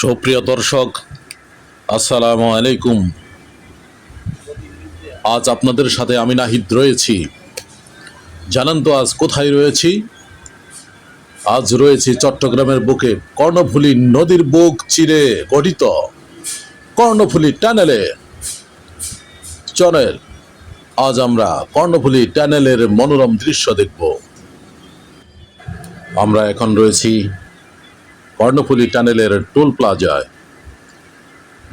সুপ্রিয় দর্শক, আসসালামু আলাইকুম। আজ আপনাদের সাথে আমি নাহিদ রয়েছি। জানান তো আজ কোথায় রয়েছি? আজ রয়েছি চট্টগ্রামের বুকে কর্ণফুলী নদীর বুক চিরে গঠিত কর্ণফুলী টানেলে। চলেন, আজ আমরা কর্ণফুলী টানেলের মনোরম দৃশ্য দেখব। আমরা এখন রয়েছি কর্ণফুলী টানেলের টোল প্লাজায়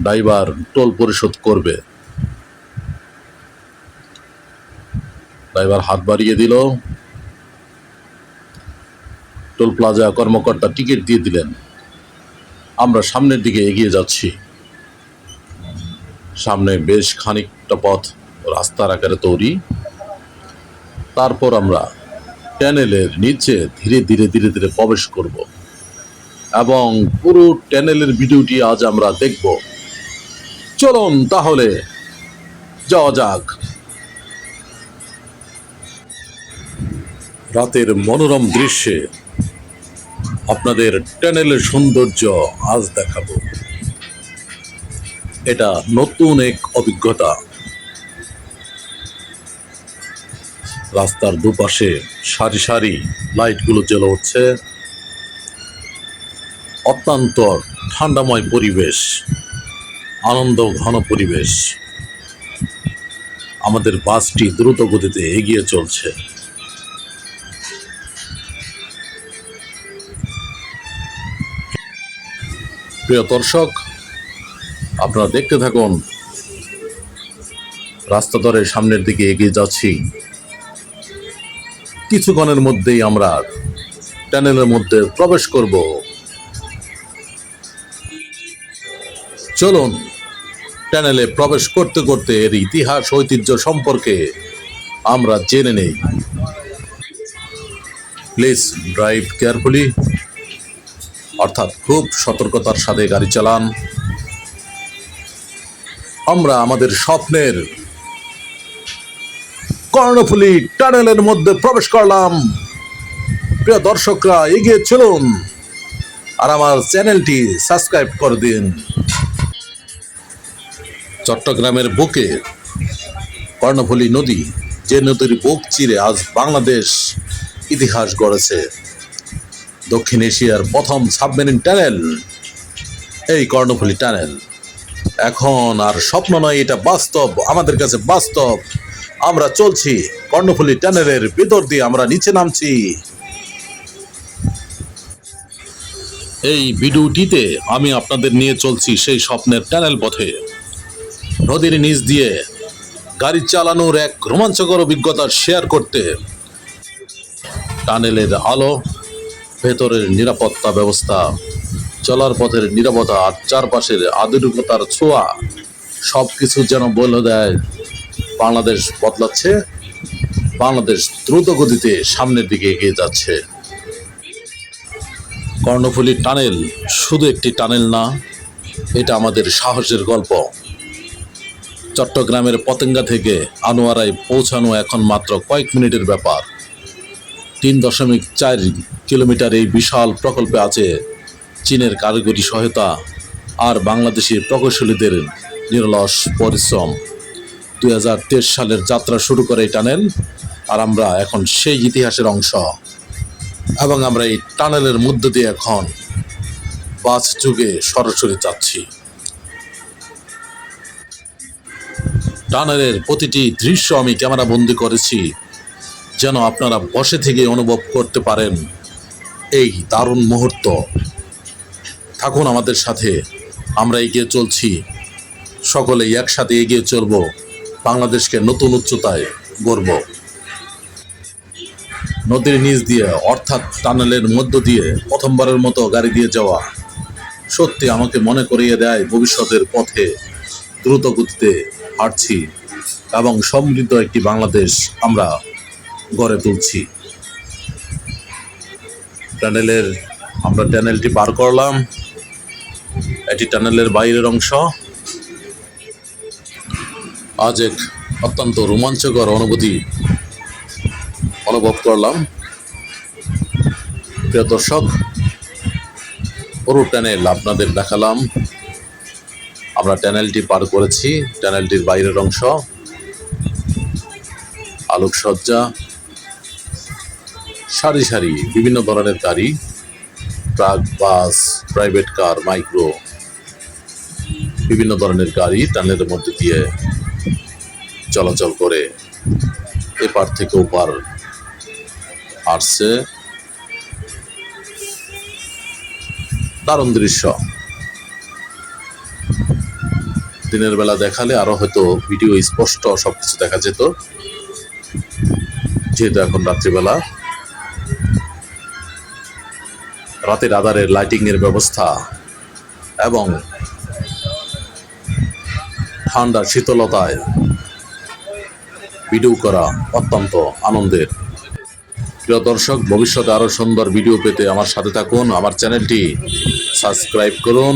ড্রাইভার টোল পরিশোধ করবে। ড্রাইভার হাত বাড়িয়ে দিল। টোল প্লাজা কর্মকর্তা টিকিট দিয়ে দিলেন। আমরা সামনের দিকে এগিয়ে যাচ্ছি। সামনে বেশ খানিকটা পথ রাস্তার আকারে তৈরি। তারপর আমরা ট্যানেলের নিচে ধীরে ধীরে ধীরে ধীরে প্রবেশ করব। এবং পুরো ট্যানেলের ভিডিওটি আজ আমরা দেখব। চলুন তাহলে, যাওয়া যাক। রাতের মনোরম দৃশ্যে আপনাদের ট্যানেলের সৌন্দর্য আজ দেখাবো। এটা নতুন এক অভিজ্ঞতা। রাস্তার দুপাশে সারি সারি লাইটগুলো জ্বলে উঠছে। অত্যন্ত ঠান্ডাময় পরিবেশ, আনন্দ ঘন পরিবেশ। আমাদের বাসটি দ্রুত গতিতে এগিয়ে চলছে। প্রিয় দর্শক, আপনারা দেখতে থাকুন রাস্তা ধরে সামনের দিকে এগিয়ে যাচ্ছি। কিছুক্ষণের মধ্যেই আমরা ট্যানেলের মধ্যে প্রবেশ করব। চলুন ট্যানেলে প্রবেশ করতে করতে এর ইতিহাস, ঐতিহ্য সম্পর্কে আমরা জেনে নেই। প্লিজ ড্রাইভ কেয়ারফুলি অর্থাৎ খুব সতর্কতার সাথে গাড়ি চালান। আমরা আমাদের স্বপ্নের কর্ণফুলি টানেলের মধ্যে প্রবেশ করলাম। প্রিয় দর্শকরা, এগিয়ে চলুন আর আমার চ্যানেলটি সাবস্ক্রাইব করে দিন। চট্টগ্রামের বুকে কর্ণফুলী নদী, যে নদীর বুক চিরে আজ বাংলাদেশ ইতিহাস গড়েছে। দক্ষিণ এশিয়ার প্রথম সাবমেরিন টানেল এই কর্ণফুলী টানেল এখন আর স্বপ্ন নয়, এটা বাস্তব, আমাদের কাছে বাস্তব। আমরা চলছি কর্ণফুলী টানেলের ভিতর দিয়ে, আমরা নিচে নামছি। এই ভিডিওটিতে আমি আপনাদের নিয়ে চলছি সেই স্বপ্নের টানেল পথে। নদীর নিচ দিয়ে গাড়ি চালানোর এক রোমাঞ্চকর অভিজ্ঞতা শেয়ার করতে টানেলের আলো, ভেতরের নিরাপত্তা ব্যবস্থা, চলার পথের নিরাপত্তা আর চারপাশের আধুনিকতার ছোঁয়া সব কিছু যেন বলে দেয়, বাংলাদেশ বদলাচ্ছে, বাংলাদেশ দ্রুত গতিতে সামনের দিকে এগিয়ে যাচ্ছে। কর্ণফুলী টানেল শুধু একটি টানেল না, এটা আমাদের সাহসের গল্প। চট্টগ্রামের পতেঙ্গা থেকে আনোয়ারায় পৌঁছানো এখন মাত্র কয়েক মিনিটের ব্যাপার। তিন দশমিক চার কিলোমিটার এই বিশাল প্রকল্পে আছে চীনের কারিগরি সহায়তা আর বাংলাদেশি প্রকৌশলীদের নিরলস পরিশ্রম। দুই হাজার তেইশ সালের যাত্রা শুরু করে এই টানেল আর আমরা এখন সেই ইতিহাসের অংশ। এবং আমরা এই টানেলের মধ্য দিয়ে এখন বাস যুগে সরাসরি যাচ্ছি। টানেলের প্রতিটি দৃশ্য আমি ক্যামেরা বন্দি করেছি, যেন আপনারা বসে থেকে অনুভব করতে পারেন এই দারুণ মুহূর্ত। থাকুন আমাদের সাথে, আমরা এগিয়ে চলছি। সকলেই একসাথে এগিয়ে চলব, বাংলাদেশকে নতুন উচ্চতায় গড়ব। নদীর নিচ দিয়ে, অর্থাৎ টানেলের মধ্য দিয়ে, প্রথমবারের মতো গাড়ি দিয়ে যাওয়া। সত্যি আমাকে মনে করিয়ে দেয় ভবিষ্যতের পথে দ্রুত গতিতে হাঁটছি এবং সমৃদ্ধ একটি বাংলাদেশ আমরা গড়ে তুলছি। টানেলের আমরা টানেলটি পার করলাম। এটি টানেলের বাইরের অংশ। আজ এক অত্যন্ত রোমাঞ্চকর অনুভূতি অনুভব করলাম। প্রিয় দর্শক পুরো টানেল আপনাদের দেখালাম আমরা টানেলটি পার করেছি। টানেলটির বাইরের অংশ। আলোকসজ্জা। সারি সারি, বিভিন্ন ধরনের গাড়ি। Truck, bus, private car, micro. বিভিন্ন ধরনের গাড়ি টানেলের মধ্যে দিয়ে চলাচল করে। এপার থেকে ওপার আসছে। দারুণ দৃশ্য। দিনের বেলা দেখালে আরও হয়তো ভিডিও স্পষ্ট সবকিছু দেখা যেত। যেহেতু এখন রাত্রিবেলা। রাতের আধারের লাইটিং এর ব্যবস্থা এবং ঠান্ডা শীতলতায় ভিডিও করা অত্যন্ত আনন্দের। প্রিয় দর্শক, ভবিষ্যতে আরও সুন্দর ভিডিও পেতে আমার সাথে থাকুন। আমার চ্যানেলটি সাবস্ক্রাইব করুন।